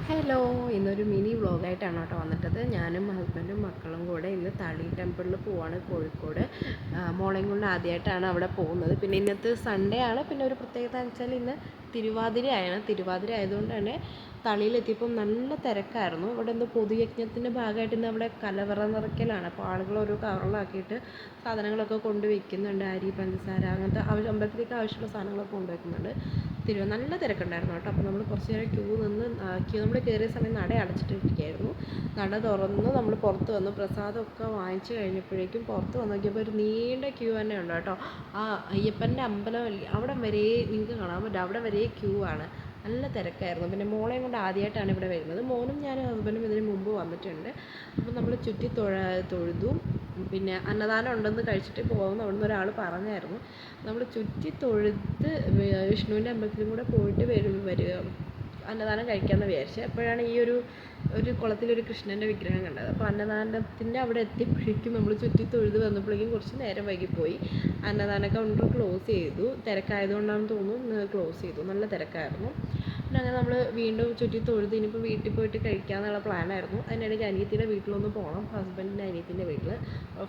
Hello ഇന്നൊരു mini വ്ളോഗായിട്ടാണ് കേട്ടോ വന്നിട്ടത്. ഞാനും ഹസ്ബൻഡും മക്കളും കൂടെ ഇന്ന് തളി ടെമ്പിളിൽ പോവാണ് കോഴിക്കോട്. മോളെയും കൊണ്ട് ആദ്യമായിട്ടാണ് അവിടെ പോകുന്നത്. പിന്നെ ഇന്നത്തെ സൺഡേ ആണ്. പിന്നെ ഒരു പ്രത്യേകത എന്ന് വെച്ചാൽ ഇന്ന് തിരുവാതിരയാണ് തിരുവാതിര ആയതുകൊണ്ട് തന്നെ തളിയിലെത്തിയപ്പം നല്ല തിരക്കായിരുന്നു. ഇവിടെ എന്തോ പൊതുയജ്ഞത്തിന്റെ ഭാഗമായിട്ട് ഇന്ന് അവിടെ കലവറ നിറയ്ക്കലാണ്. അപ്പോൾ ആളുകൾ ഓരോ കവറിലാക്കിയിട്ട് സാധനങ്ങളൊക്കെ കൊണ്ട് വയ്ക്കുന്നുണ്ട് അരി പഞ്ചസാര അങ്ങനത്തെ ആവശ്യം അമ്പലത്തിലേക്ക് ആവശ്യമുള്ള സാധനങ്ങളൊക്കെ കൊണ്ടുവയ്ക്കുന്നുണ്ട് തിരുവ നല്ല തിരക്കുണ്ടായിരുന്നു കേട്ടോ. അപ്പോൾ നമ്മൾ കുറച്ച് നേരം ക്യൂ നിന്ന് ക്യൂ നമ്മൾ കയറിയ സമയം നട അടച്ചിട്ടിരിക്കുകയായിരുന്നു. നട തുറന്ന് നമ്മൾ പുറത്ത് വന്നു. പ്രസാദമൊക്കെ വാങ്ങിച്ച് കഴിഞ്ഞപ്പോഴേക്കും പുറത്ത് വന്ന് നോക്കിയപ്പോൾ ഒരു നീണ്ട ക്യൂ തന്നെ ഉണ്ട് കേട്ടോ. ആ അയ്യപ്പന്റെ അമ്പലം അവിടെ വരെ നിങ്ങൾക്ക് കാണാൻ പറ്റും. അവിടെ വരെ ക്യൂ ആണ്. നല്ല തിരക്കായിരുന്നു. പിന്നെ മോളെയും കൊണ്ട് ആദ്യമായിട്ടാണ് ഇവിടെ വരുന്നത്. മോനും ഞാനും ഹസ്ബൻഡും ഇതിന് മുമ്പ് വന്നിട്ടുണ്ട്. അപ്പോൾ നമ്മൾ ചുറ്റി തൊഴ തൊഴുതു. പിന്നെ അന്നദാനം ഉണ്ടെന്ന് കഴിച്ചിട്ട് പോകുമെന്ന് അവിടുന്ന് ഒരാൾ പറഞ്ഞായിരുന്നു. നമ്മൾ ചുറ്റി തൊഴുത് വി- വിഷ്ണുവിന്റെ അമ്പലത്തിലും കൂടെ പോയിട്ട് വരും വരിക. അന്നദാനം കഴിക്കാമെന്ന് വിചാരിച്ചു അപ്പോഴാണ് ഈ ഒരു ഒരു കുളത്തിലൊരു കൃഷ്ണന്റെ വിഗ്രഹം കണ്ടത്. അപ്പോൾ അന്നദാനത്തിന്റെ അവിടെ എത്തിയപ്പോഴേക്കും നമ്മൾ ചുറ്റി തൊഴുത് വന്നപ്പോഴേക്കും കുറച്ച് നേരം വൈകിപ്പോയി. അന്നദാന കൗണ്ടർ ക്ലോസ് ചെയ്തു. തിരക്കായതുകൊണ്ടാണെന്ന് തോന്നുന്നു ക്ലോസ് ചെയ്തു. നല്ല തിരക്കായിരുന്നു. പിന്നെ അങ്ങനെ നമ്മൾ വീണ്ടും ചുറ്റി തൊഴുത് ഇനിയിപ്പോൾ വീട്ടിൽ പോയിട്ട് കഴിക്കാമെന്നുള്ള പ്ലാനായിരുന്നു. അതിനിടയ്ക്ക് അനിയത്തിയുടെ വീട്ടിലൊന്ന് പോകണം ഹസ്ബൻഡിന്റെ അനിയത്തിന്റെ വീട്ടിൽ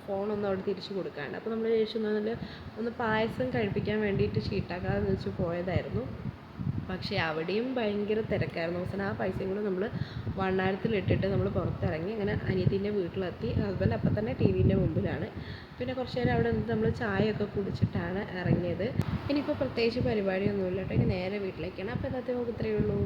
ഫോണൊന്നും അവിടെ തിരിച്ചു കൊടുക്കാണ്ട്. അപ്പോൾ നമ്മൾ വിചാരിച്ചു ഒന്ന് പായസം കഴിപ്പിക്കാൻ വേണ്ടിയിട്ട് ഷീട്ടാക്കാതെ വെച്ച് പോയതായിരുന്നു. പക്ഷേ അവിടെയും ഭയങ്കര തിരക്കായിരുന്നു. അവസാനം ആ പൈസയും കൂടെ നമ്മൾ വണ്ണാരത്തിലിട്ടിട്ട് നമ്മൾ പുറത്തിറങ്ങി അങ്ങനെ അനിയത്തിന്റെ വീട്ടിലെത്തി. ഹസ്ബൻഡ് അപ്പം തന്നെ ടി വിന്റെ മുമ്പിലാണ്. പിന്നെ കുറച്ച് നേരം അവിടെ നിന്ന് നമ്മൾ ചായയൊക്കെ കുടിച്ചിട്ടാണ് ഇറങ്ങിയത്. ഇനിയിപ്പോൾ പ്രത്യേകിച്ച് പരിപാടിയൊന്നുമില്ല കേട്ടോ. ഇനി നേരെ വീട്ടിലേക്കാണ്. അപ്പോൾ ഇന്നത്തെ നമുക്ക് ഇത്രയേ ഉള്ളൂ.